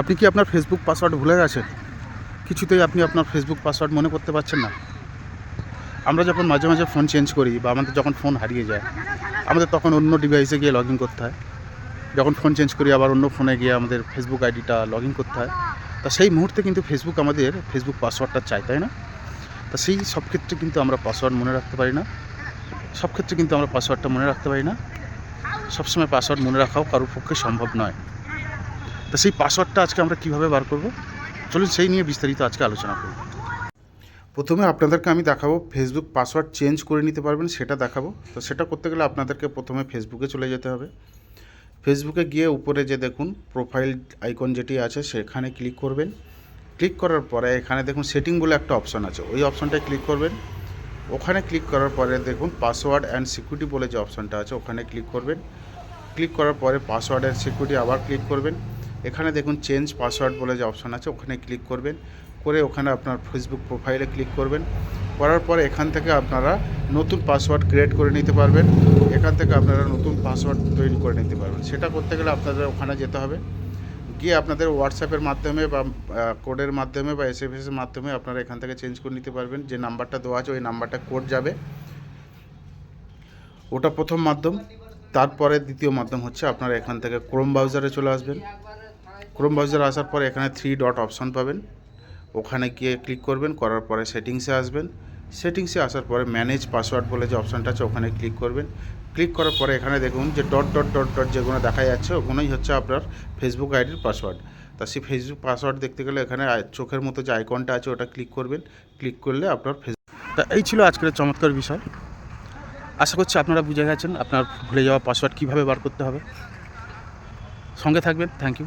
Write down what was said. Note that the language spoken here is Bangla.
আপনি কি আপনার ফেসবুক পাসওয়ার্ড ভুলে গেছেন? কিছুতেই আপনি আপনার ফেসবুক পাসওয়ার্ড মনে করতে পারছেন না। আমরা যখন মাঝে মাঝে ফোন চেঞ্জ করি বা আমাদের যখন ফোন হারিয়ে যায়, আমাদের তখন অন্য ডিভাইসে গিয়ে লগ ইন করতে হয়। যখন ফোন চেঞ্জ করি, আবার অন্য ফোনে গিয়ে আমাদের ফেসবুক আইডিটা লগ ইন করতে হয়। তা সেই মুহূর্তে কিন্তু ফেসবুক আমাদের ফেসবুক পাসওয়ার্ডটা চাই তাই না? তা সেই সব ক্ষেত্রে কিন্তু আমরা পাসওয়ার্ড মনে রাখতে পারি না। সব ক্ষেত্রে কিন্তু আমরা পাসওয়ার্ডটা মনে রাখতে পারি না। সবসময় পাসওয়ার্ড মনে রাখাও কারোর পক্ষে সম্ভব নয়। তা সেই পাসওয়ার্ডটা আজকে আমরা কীভাবে বার করব? চলুন সেই নিয়ে বিস্তারিত আজকে আলোচনা করব প্রথমে আপনাদেরকে আমি দেখাবো ফেসবুক পাসওয়ার্ড চেঞ্জ করে নিতে পারবেন, সেটা দেখাবো। তো সেটা করতে গেলে আপনাদেরকে প্রথমে ফেসবুকে চলে যেতে হবে। ফেসবুকে গিয়ে উপরে যে দেখুন প্রোফাইল আইকন যেটি আছে, সেখানে ক্লিক করবেন। ক্লিক করার পরে এখানে দেখুন সেটিং বলে একটা অপশন আছে, ওই অপশনটায় ক্লিক করবেন। ওখানে ক্লিক করার পরে দেখুন পাসওয়ার্ড অ্যান্ড সিকিউরিটি বলে যে অপশনটা আছে, ওখানে ক্লিক করবেন। ক্লিক করার পরে পাসওয়ার্ড অ্যান্ড সিকিউরিটি আবার ক্লিক করবেন। এখানে দেখুন চেঞ্জ পাসওয়ার্ড বলে যে অপশন আছে, ওখানে ক্লিক করবেন। করে ওখানে আপনার ফেসবুক প্রোফাইলে ক্লিক করবেন। করার পরে এখান থেকে আপনারা নতুন পাসওয়ার্ড ক্রিয়েট করে নিতে পারবেন। এখান থেকে আপনারা নতুন পাসওয়ার্ড তৈরি করে নিতে পারবেন। সেটা করতে গেলে আপনাদের ওখানে যেতে হবে। গিয়ে আপনাদের হোয়াটসঅ্যাপের মাধ্যমে বা কোডের মাধ্যমে বা এস এর মাধ্যমে আপনারা এখান থেকে চেঞ্জ করে নিতে পারবেন। যে নাম্বারটা দেওয়া আছে, ওই নাম্বারটা কোড যাবে। ওটা প্রথম মাধ্যম। তারপরে দ্বিতীয় মাধ্যম হচ্ছে আপনারা এখান থেকে ক্রোম ব্রাউজারে চলে আসবেন। ক্রোম ব্রাউজারে আসার পরে এখানে থ্রি ডট অপশন পাবেন। ওখানে গিয়ে ক্লিক করবেন, করার পরে সেটিংসে আসবেন। সেটিংসে আসার পরে ম্যানেজ পাসওয়ার্ড বলে যে অপশানটা আছে, ওখানে ক্লিক করবেন। ক্লিক করার পরে এখানে দেখুন যে ডট ডট ডট ডট যেগুলো দেখা যাচ্ছে, ওগুলোই হচ্ছে আপনার ফেসবুক আইডির পাসওয়ার্ড তা সেই ফেসবুক পাসওয়ার্ড দেখতে গেলে এখানে চোখের মতো যে আইকনটা আছে, ওটা ক্লিক করবেন। ক্লিক করলে আপনার ফেসবুক তা এই ছিল আজকের চমৎকার বিষয়। আশা করছি আপনারা বুঝে গেছেন আপনার ভুলে যাওয়া পাসওয়ার্ড কীভাবে বার করতে হবে। সঙ্গে থাকবেন থ্যাংক ইউ